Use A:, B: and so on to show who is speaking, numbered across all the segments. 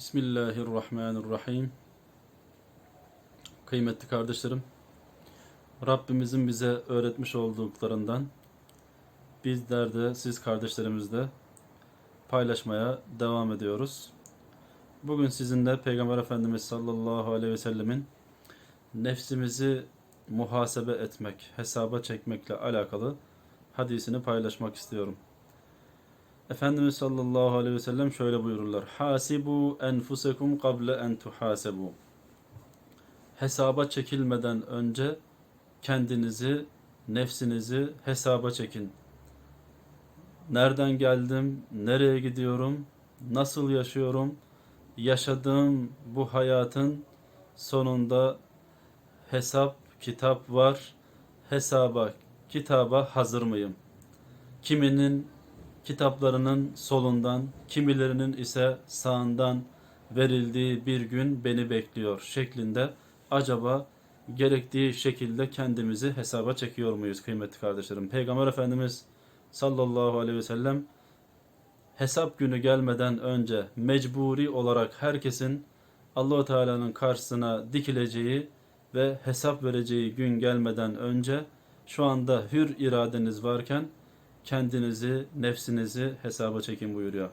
A: Bismillahirrahmanirrahim. Kıymetli kardeşlerim, Rabbimizin bize öğretmiş olduklarından bizler de siz kardeşlerimizle paylaşmaya devam ediyoruz. Bugün sizinle Peygamber Efendimiz sallallahu aleyhi ve sellemin nefsimizi muhasebe etmek, hesaba çekmekle alakalı hadisini paylaşmak istiyorum. Efendimiz sallallahu aleyhi ve sellem şöyle buyururlar. Hasibu enfusekum kable en tuhasebu. Hesaba çekilmeden önce kendinizi, nefsinizi hesaba çekin. Nereden geldim, nereye gidiyorum, nasıl yaşıyorum, yaşadığım bu hayatın sonunda hesap, kitap var. Hesaba, kitaba hazır mıyım? Kiminin kitaplarının solundan, kimilerinin ise sağından verildiği bir gün beni bekliyor şeklinde acaba gerektiği şekilde kendimizi hesaba çekiyor muyuz kıymetli kardeşlerim? Peygamber Efendimiz sallallahu aleyhi ve sellem hesap günü gelmeden önce mecburi olarak herkesin Allahu Teala'nın karşısına dikileceği ve hesap vereceği gün gelmeden önce şu anda hür iradeniz varken kendinizi, nefsinizi hesaba çekin buyuruyor.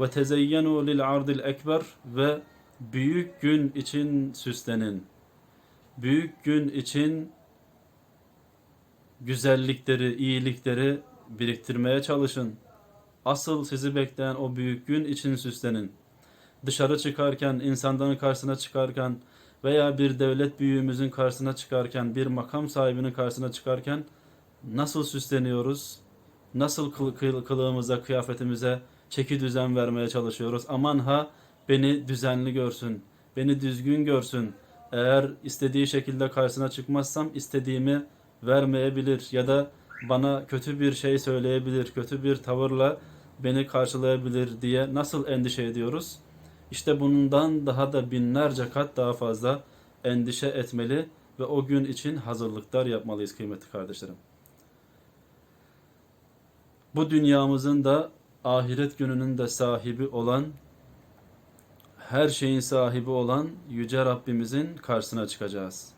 A: Ve tezeyyenu lil ardil ekber ve büyük gün için süslenin. Büyük gün için güzellikleri, iyilikleri biriktirmeye çalışın. Asıl sizi bekleyen o büyük gün için süslenin. Dışarı çıkarken, insanların karşısına çıkarken veya bir devlet büyüğümüzün karşısına çıkarken, bir makam sahibinin karşısına çıkarken nasıl süsleniyoruz? Nasıl kıl, kıl, kılığımıza, kıyafetimize çeki düzen vermeye çalışıyoruz? Aman ha beni düzenli görsün, beni düzgün görsün. Eğer istediği şekilde karşısına çıkmazsam istediğimi vermeyebilir ya da bana kötü bir şey söyleyebilir, kötü bir tavırla beni karşılayabilir diye nasıl endişe ediyoruz? İşte bundan daha da binlerce kat daha fazla endişe etmeli ve o gün için hazırlıklar yapmalıyız kıymetli kardeşlerim. Bu dünyamızın da ahiret gününün de sahibi olan her şeyin sahibi olan yüce Rabbimizin karşısına çıkacağız.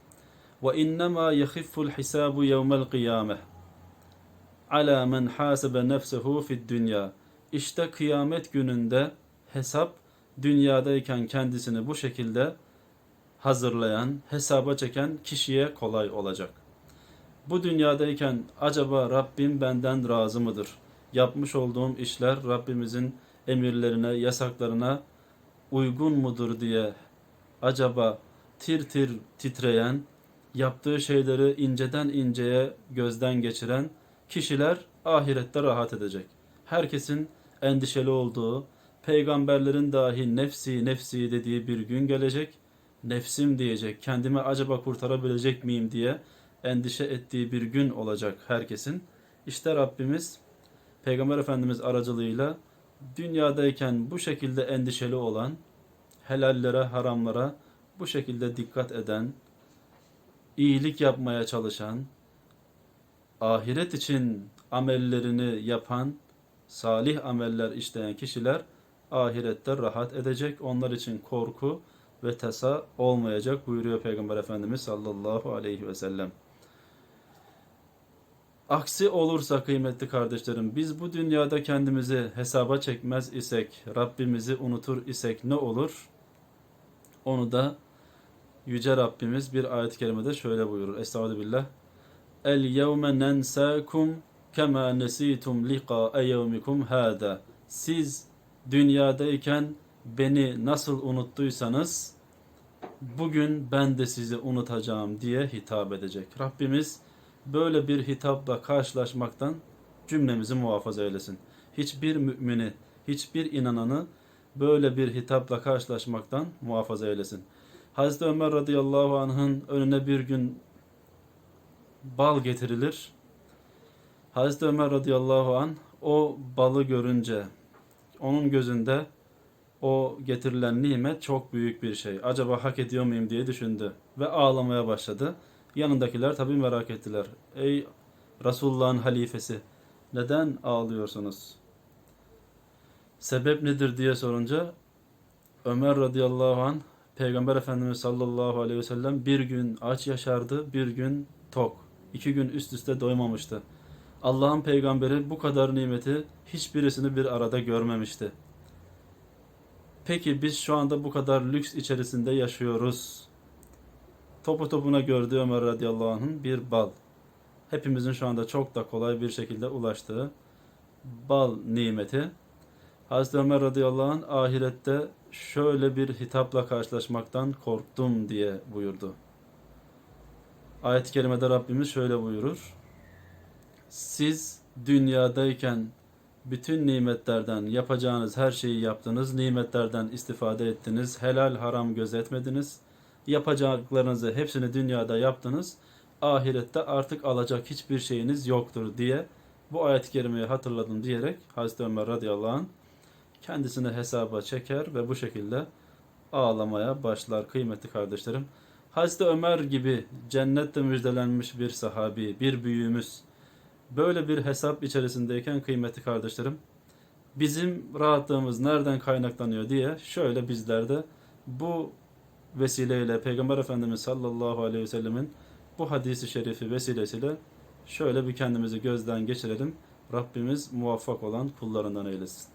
A: Ve innema yahifful hisabu yevmel kıyameh ala men hasebe nefsehu fid dünya. İşte kıyamet gününde hesap dünyadayken kendisini bu şekilde hazırlayan, hesaba çeken kişiye kolay olacak. Bu dünyadayken acaba Rabbim benden razı mıdır? Yapmış olduğum işler Rabbimizin emirlerine, yasaklarına uygun mudur diye acaba tir tir titreyen, yaptığı şeyleri inceden inceye gözden geçiren kişiler ahirette rahat edecek. Herkesin endişeli olduğu, peygamberlerin dahi nefsi nefsi dediği bir gün gelecek. Nefsim diyecek, kendimi acaba kurtarabilecek miyim diye endişe ettiği bir gün olacak herkesin. İşte Rabbimiz Peygamber Efendimiz aracılığıyla dünyadayken bu şekilde endişeli olan, helallere, haramlara bu şekilde dikkat eden, iyilik yapmaya çalışan, ahiret için amellerini yapan, salih ameller işleyen kişiler ahirette rahat edecek. Onlar için korku ve tesa olmayacak buyuruyor Peygamber Efendimiz sallallahu aleyhi ve sellem. Aksi olursa kıymetli kardeşlerim biz bu dünyada kendimizi hesaba çekmez isek, Rabbimizi unutur isek ne olur? Onu da Yüce Rabbimiz bir ayet-i kerimede şöyle buyurur. Estağfirullah. El yevme nensakum kema nesitum liqa yevmikum hada. Siz dünyadayken beni nasıl unuttuysanız bugün ben de sizi unutacağım diye hitap edecek. Rabbimiz böyle bir hitapla karşılaşmaktan cümlemizi muhafaza eylesin. Hiçbir mümini, hiçbir inananı böyle bir hitapla karşılaşmaktan muhafaza eylesin. Hazreti Ömer radıyallahu anh'ın önüne bir gün bal getirilir. Hazreti Ömer radıyallahu an o balı görünce onun gözünde o getirilen nimet çok büyük bir şey. Acaba hak ediyor muyum diye düşündü ve ağlamaya başladı. Yanındakiler tabii merak ettiler. Ey Resulullah'ın halifesi neden ağlıyorsunuz? Sebep nedir diye sorunca Ömer radıyallahu an Peygamber Efendimiz sallallahu aleyhi ve sellem bir gün aç yaşardı, bir gün tok. İki gün üst üste doymamıştı. Allah'ın peygamberi bu kadar nimeti hiçbirisini bir arada görmemişti. Peki biz şu anda bu kadar lüks içerisinde yaşıyoruz. Topu topuna gördüğü Ömer radıyallahu anh'ın bir bal. Hepimizin şu anda çok da kolay bir şekilde ulaştığı bal nimeti. Hazreti Ömer radıyallahu anh ahirette şöyle bir hitapla karşılaşmaktan korktum diye buyurdu. Ayet-i kerimede Rabbimiz şöyle buyurur. Siz dünyadayken bütün nimetlerden yapacağınız her şeyi yaptınız, nimetlerden istifade ettiniz, helal haram gözetmediniz, yapacaklarınızı hepsini dünyada yaptınız, ahirette artık alacak hiçbir şeyiniz yoktur diye bu ayet-i kerimeyi hatırladım diyerek Hazreti Ömer radıyallahu anh kendisini hesaba çeker ve bu şekilde ağlamaya başlar kıymetli kardeşlerim. Hazreti Ömer gibi cennette müjdelenmiş bir sahabi, bir büyüğümüz böyle bir hesap içerisindeyken kıymetli kardeşlerim bizim rahatlığımız nereden kaynaklanıyor diye şöyle bizler de bu vesileyle Peygamber Efendimiz sallallahu aleyhi ve sellemin bu hadisi şerifi vesilesiyle şöyle bir kendimizi gözden geçirelim. Rabbimiz muvaffak olan kullarından eylesin.